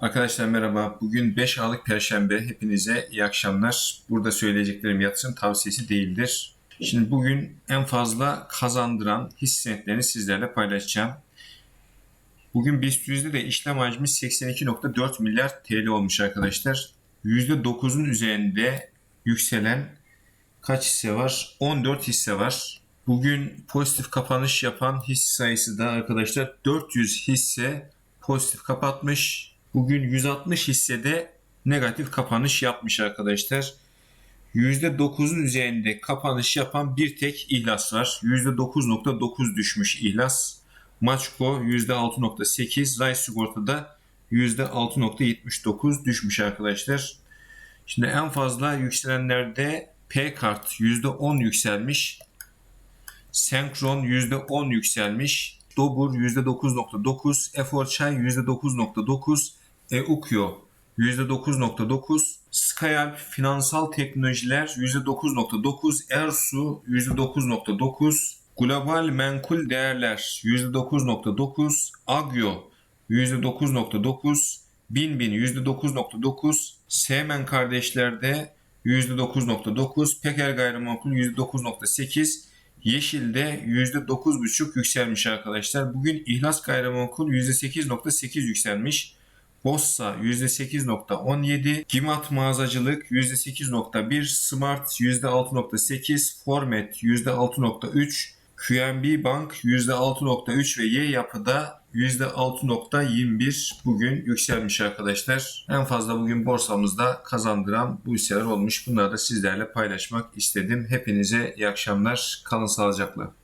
Arkadaşlar merhaba. Bugün 5 Aralık Perşembe. Hepinize iyi akşamlar. Burada söyleyeceklerim yatırım tavsiyesi değildir. Şimdi bugün en fazla kazandıran hisse senetlerini sizlerle paylaşacağım. Bugün BIST yüzde de işlem hacmi 82.4 milyar TL olmuş arkadaşlar. %9'un üzerinde yükselen kaç hisse var? 14 hisse var. Bugün pozitif kapanış yapan hisse sayısı da arkadaşlar 400 hisse pozitif kapatmış. Bugün 160 hissede negatif kapanış yapmış arkadaşlar. %9'un üzerinde kapanış yapan bir tek ihlas var. %9.9 düşmüş ihlas. Maçko %6.8, Ray Sigorta'da %6.79 düşmüş arkadaşlar. Şimdi en fazla yükselenlerde P-Kart %10 yükselmiş. Senkron %10 yükselmiş. Dobur %9.9, Efor Çay %9.9, Eukyo %9.9, Skyalp Finansal Teknolojiler %9.9, Ersu %9.9, Global Menkul Değerler %9.9, Agyo %9.9, Binbin %9.9, Semen Kardeşler'de %9.9, Peker Gayrimenkul %9.8, Yeşil'de %9.5 yükselmiş arkadaşlar. Bugün İhlas Gayrimenkul %8.8 yükselmiş. Bossa %8.17, Gimat Mağazacılık %8.1, Smart %6.8, Formet %6.3, QNB Bank %6.3 ve Y Yapı'da %6.21 bugün yükselmiş arkadaşlar. En fazla bugün borsamızda kazandıran bu hisseler olmuş. Bunları da sizlerle paylaşmak istedim. Hepinize iyi akşamlar. Kalın sağlıcakla.